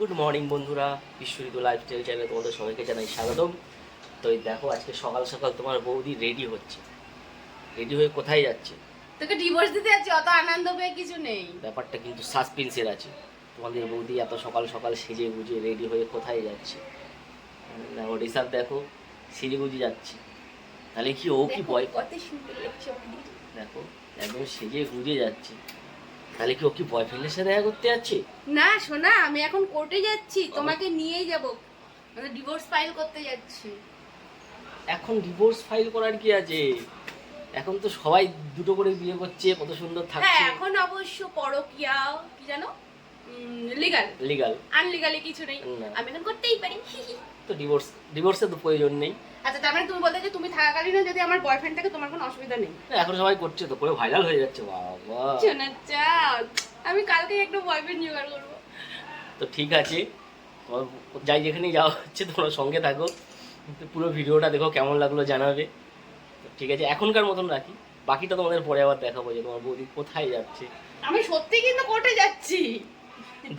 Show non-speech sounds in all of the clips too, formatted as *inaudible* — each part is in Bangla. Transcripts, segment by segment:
গুড মর্নিং বন্ধুরা। বিশ্বরিত লাইফস্টাইল চ্যানেলে তোমাদের সবাইকে জানাই স্বাগতম। তো এই দেখো আজকে সকাল সকাল তোমার বৌদি রেডি হচ্ছে। রেডি হয়ে কোথায় যাচ্ছে? তোকে ডিভোর্স দিতে যাচ্ছে অত আনন্দ পেয়ে কিছু নেই। ব্যাপারটা কিন্তু সাসপেন্সের আছে। তোমাদের বৌদি এত সকাল সকাল সেজে গুজে রেডি হয়ে কোথায় যাচ্ছে? দেখো রিসাব দেখো সেজে গুজে যাচ্ছে। তাহলে কি ও কি বয় কত সুন্দর লাগছে। দেখো একদম সেজে গুজে যাচ্ছে। তাহলে কি ও কি বয়ফ্রেন্ডের সাথে দেখা করতে যাচ্ছে? না শোনা আমি এখন কোর্টে যাচ্ছি তোমাকে নিয়েই যাব। আমি ডিভোর্স ফাইল করতে যাচ্ছি। এখন ডিভোর্স ফাইল করার কি আছে? এখন তো সবাই দুটো করে বিয়ে করছে কত সুন্দর হ্যাঁ এখন অবশ্য পরকিয়া কি জানো? লিগাল লিগাল আনলিগালি কিছু নেই। না। আমি এখন করতেই পারি। *laughs* তো ডিভোর্স তো প্রয়োজন নেই। আচ্ছা তার মানে তুমি বলতে যে তুমি থাকাকালীন যদি আমার বয়ফ্রেন্ড থাকে তোমার কোনো অসুবিধা নেই? এখন সবাই করছে তো ভাইরাল হয়ে যাচ্ছে বাবা। শোনা আমি কালকে একটু বয়ফ্রেন্ড জোগাড় করব। তো ঠিক আছে। যাই যেখানে যাওয়া হচ্ছে তোমরা সঙ্গে থাকো। পুরো ভিডিওটা দেখো কেমন লাগল জানাবে। ঠিক আছে এখনকার মতন রাখি। বাকিটা তোমাদের পরে আবার দেখাবো যে তোমার বৌদি কোথায় যাচ্ছে। আমি সত্যি কিন্তু কোর্টে যাচ্ছি।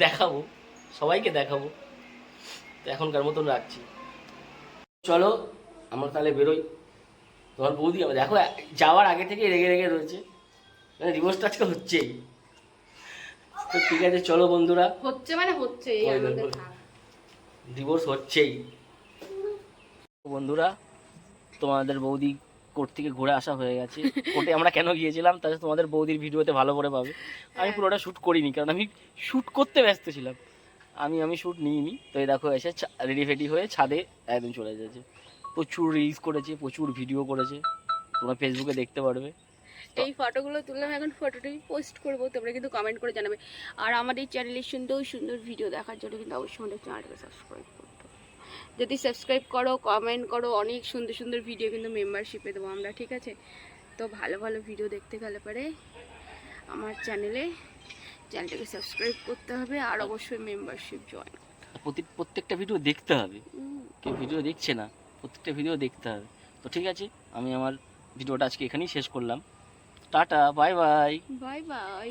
দেখাবো সবাইকে দেখাবো। তো এখনকার মতন রাখছি। চলো আমরা তাহলে বেরোই। তোমার বৌদি আমার দেখো যাওয়ার আগে থেকে রেগে রেগে রয়েছে। মানে ডিভোর্সটা আজকে হচ্ছেই। তো ঠিক আছে চলো বন্ধুরা। হচ্ছে মানে হচ্ছে। ডিভোর্স হচ্ছেই। বন্ধুরা তোমাদের বৌদি কোর্ট থেকে ঘুরে আসা হয়ে গেছে। কোর্টে আমরা কেন গিয়েছিলাম তাহলে তোমাদের বৌদির ভিডিওতে ভালো করে পাবে। আমি হ্যাঁ। পুরোটা শ্যুট করিনি কারণ আমি শ্যুট করতে ব্যস্ত ছিলাম। আমি আমি শ্যুট নিইনি। তো এই দেখো এসে রেডি ফেডি হয়ে ছাদে একদম চলে যাচ্ছে প্রচুর রিলস করেছে প্রচুর ভিডিও করেছে। তোমরা ফেসবুকে দেখতে পারবে। এই ফটোগুলো তুললাম এখন ফটোটাই পোস্ট করব তোমরা কিন্তু কমেন্ট করে জানাবে। আর আমাদের চ্যানেলে সুন্দর সুন্দর ভিডিও দেখার জন্য কিন্তু অবশ্যই আমাদের চ্যানেলটাকে সাবস্ক্রাইব হবে। যদি সাবস্ক্রাইব করো কমেন্ট করো অনেক সুন্দর সুন্দর ভিডিও কিন্তু মেম্বারশিপে দেবো আমরা ঠিক আছে? তো ভালো ভালো ভিডিও দেখতে গেলে পরে আমার চ্যানেলে চ্যানেলটাকে সাবস্ক্রাইব করতে হবে আর অবশ্যই মেম্বারশিপ জয়েন প্রতি প্রত্যেকটা ভিডিও দেখতে হবে। কেউ ভিডিও দেখছে না প্রত্যেকটা ভিডিও দেখতে হবে। তো ঠিক আছে আমি আমার ভিডিওটা আজকে এখানেই শেষ করলাম। Tata bye bye bye bye